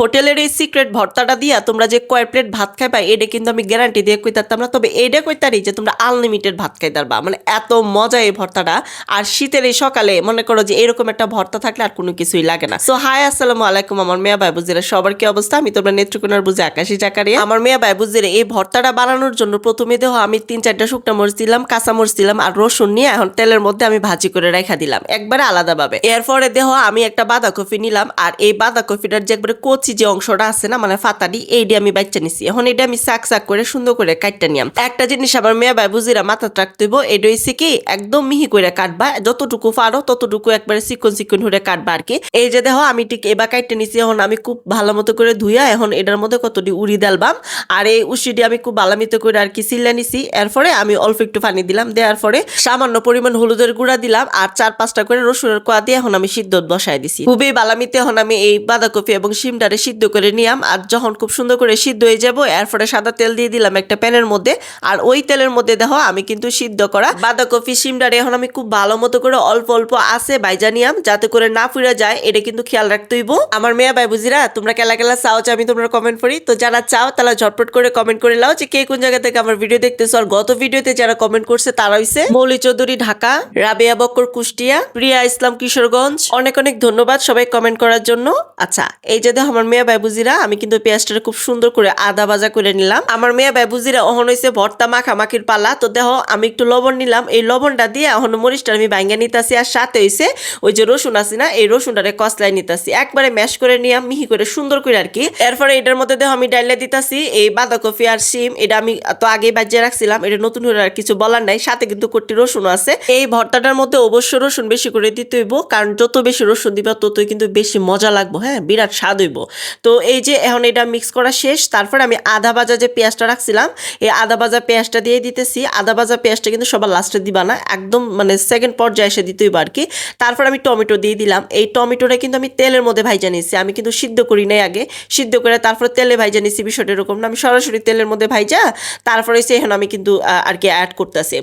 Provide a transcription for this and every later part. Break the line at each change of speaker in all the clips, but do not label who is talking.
হোটেলের এই সিক্রেট ভর্তাটা দিয়া তোমরা যে কয় প্লেট ভাত খাইবা, এটা কিন্তু আমি গ্যারান্টি দিয়ে কইতাম না। তবে এটা কইতারি যে তোমরা আনলিমিটেড ভাত খাইতারবা মানে এত মজা এই ভর্তাটা। আর শীতের এই সকালে মনে করো যে এরকম একটা ভর্তা থাকলে আর কোনো কিছুই লাগে না। সো হাই আসসালামু আলাইকুম, আমার মেয়া ভাই বুঝিরা সবার কি অবস্থা? আমি তোমরা নেত্রকোনার বুঝে আকাশি জাকারিয়া। আমার মেয়া ভাই বুঝিরা এই ভর্তাটা বানানোর জন্য প্রথমে দেহ আমি তিন চারটা শুকনো মরিচ দিলাম, কাঁচা মরিচ দিলাম আর রসুন নিয়ে এখন তেলের মধ্যে আমি ভাজি করে রেখা দিলাম। একবারে আলাদাভাবে। এরপরে দেহ আমি একটা বাঁধাকপি নিলাম। আর এই বাঁধাকপিটার যে একবারে কচি যে অংশটা আছে না মানে ফাতাডি এইটি আমি বাচ্চা নিছি। এখন এটা আমি সাক সাক করে সুন্দর করে কাটটা নিলাম একটা জিনিস আমার মেয়ে ভাই বুঝিরা মাথা রাখতে হইব এটা হইছে কি, একদম মিহি করে কাটবা, যতটুকু পারো ততটুকু একবারে চিকন চিকন করে কাটবা আর কি। এই যে দেখো, আমি ঠিক এবার কাটতে নিছি, এখন আমি খুব ভালো মতো করে ধুইয়া এখন এটার মধ্যে কতটি উড়ি ডালবাম আর এই উশিটি আমি খুব ভালো মতো করে আর কি সিল্লা নিছি। এরপরে আমি অল্প একটু পানি দিলাম, দেওয়ার পরে সামান্য পরিমাণ হলুদের গুঁড়া দিলাম, আর চার পাঁচটা করে রসুনের কোয়া দিয়ে এখন আমি সিদ্ধ বসাই দিছি। খুবই বালামিতে এখন আমি এই বাঁধাকপি এবং শিমটারে সিদ্ধ করে নিলাম। আর যখন খুব সুন্দর করে সিদ্ধ হয়ে যাব, এরপরে সাদা তেল দিয়ে দিলাম একটা প্যানের মধ্যে। আর ওই তেলের মধ্যে দেখো, আমি কিন্তু সিদ্ধ করা বাঁধাকপি শিমটারে এখন আমি খুব ভালো মতো করে অল্প অল্প আছে বাইজা নিয়াম যাতে করে না ফুরে যায়। এটা কিন্তু খেয়াল রাখতে হইব। আমার মেয়ে ভাই বুঝিরা, তোমরা কেলা কেলা চাও আমি তোমরা কমেন্ট করি। তো যারা চাও, তারা ঝটপট করে কমেন্ট করে লাও যে কে কোন জায়গা থেকে আমার ভিডিও দেখতেছো। আর গত ভিডিওতে যারা কমেন্ট করছে, তারা হইছে মৌলি চৌধুরী, ঢাকা, রাবেয়া বক্কর, কুষ্টিয়া, প্রিয়া ইসলাম কিশোরগঞ্জ। অনেক অনেক ধন্যবাদ সবাই কমেন্ট করার জন্য। আচ্ছা এই যে দেখো আমার মেয়ে বাইবুজিরা আমি কিন্তু পেঁয়াজটা খুব সুন্দর করে আদা ভাজা করে নিলাম। আমার মেয়ে বাইবুজিরা অহন হইছে ভর্তা মাখামাখির পালা। তো দেখো, আমি একটু লবণ নিলাম। এই লবণটা দিয়ে এখন মরিচটা আমি ভাঙ্গা নিতেছি আর সাথে হইছে ওই যে রসুন আছে না, এই রসুনটারে কসলাই নিতেছি। একবারে ম্যাশ করে নিয়াম মিহি করে সুন্দর করে আর কি। এরপরে এটার মধ্যে দেখো, আমি ডাইলে দিতাছি, এই বাঁধাকপি আর সিম এটা আমি তো আগেই বাজিয়ে রাখছিলাম, এটা নতুন করে আর কিছু বলার নাই। সাথে কিন্তু কোটি রসুন আছে। এই ভর্তাটার মধ্যে অবশ্য রসুন বেশি করে দিতে হইব, কারণ যত বেশি রসুন দিবা, ততই কিন্তু বেশি মজা লাগবো হ্যাঁ? বিরাট স্বাদ হইব। তো এই যে এখন এটা মিক্স করা শেষ, তারপরে আমি আধা ভাজা যে পেঁয়াজটা রাখছিলাম, এই আধা ভাজা পেঁয়াজটা দিয়ে দিতেছি। আধা ভাজা পেঁয়াজটা কিন্তু সবার লাস্টে দিবা না, একদম মানে সেকেন্ড পর্যায়ে এসে দিতে হইব আর কি তারপর আমি টমেটো দিয়ে দিলাম। এই টমেটোটা কিন্তু আমি তেলের মধ্যে ভাইজা নিয়েছি, আমি কিন্তু সিদ্ধ করি নাই আগে। সিদ্ধ করে তারপরে তেলে ভাইজা নিয়েছি, বিষয়টা এরকম না। আমি সরাসরি তেলের মধ্যে ভাইজা, তারপরে সে এখন আমি কিন্তু আর কি অ্যাড করতেছি।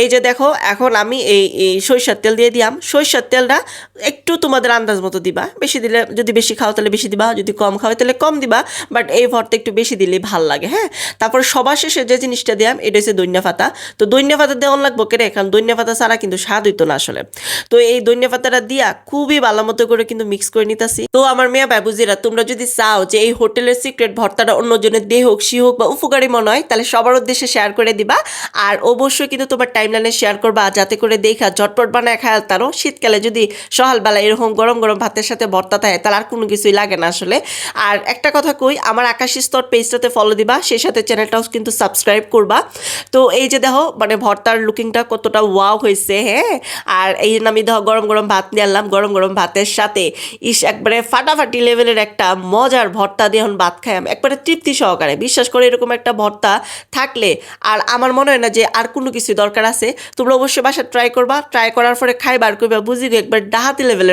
এই যে দেখো, এখন আমি এই এই সরিষার তেল দিয়ে দিলাম। সরিষার তেলটা একটু তোমাদের আন্দাজ মতো দিবা। বেশি দিলে, যদি বেশি খাও তাহলে বেশি দিবা, যদি কম খাও তাহলে কম দিবা বাট এই ভর্তা একটু বেশি দিলে ভালো লাগে হ্যাঁ? তারপর সবার শেষে যে জিনিসটা দিলাম, এটা হচ্ছে দৈন্যা পাতা। তো দৈন্যা পাতা দেওয়া লাগবো কেরে কারণ দৈন্যা পাতা ছাড়া কিন্তু স্বাদ হইতো না আসলে। তো এই দৈন্যা পাতাটা দিয়া খুবই ভালো মতো করে কিন্তু মিক্স করে নিতেছি। তো আমার মেয়া বাবুজিরা, তোমরা যদি চাও যে এই হোটেলের সিক্রেট ভর্তাটা অন্যজনের দেহ হোক, সি হোক বা উপকারী মনে হয়, তাহলে সবার উদ্দেশ্যে শেয়ার করে দিবা। আর অবশ্যই কিন্তু তোমার টাইমলাইনে শেয়ার করবা, যাতে করে দেখা ঝটপট বানায় খায়াল তারও। শীতকালে যদি সকালবেলা এরকম গরম গরম ভাতের সাথে ভর্তা থাকে, তাহলে আর কোনো কিছুই লাগে না আসলে। আর একটা কথা কই, আমার আকাশি স্তর পেজটাতে ফলো দিবা, সেই সাথে চ্যানেলটাও কিন্তু সাবস্ক্রাইব করবা। তো এই যে দেখো মানে ভর্তার লুকিংটা কতটা ওয়াও হয়েছে হ্যাঁ? আর এই জন্য আমি দেখো, গরম গরম ভাত নিয়ে আনলাম, গরম গরম ভাতের সাথে ইস, একবারে ফাটাফাটি লেভেলের একটা মজার ভর্তা দিয়ে এখন ভাত খাই আমি। একবারে তৃপ্তি সহকারে, বিশ্বাস করে, এরকম একটা ভর্তা থাকলে আর আমার মনে হয় না যে আর কোনো কিছু দরকার আছে। তোমরা অবশ্যই বাসা ট্রাই করবা ট্রাই করার পরে খাইবার করবা বুঝি একবার ডাহাতি লেভেলের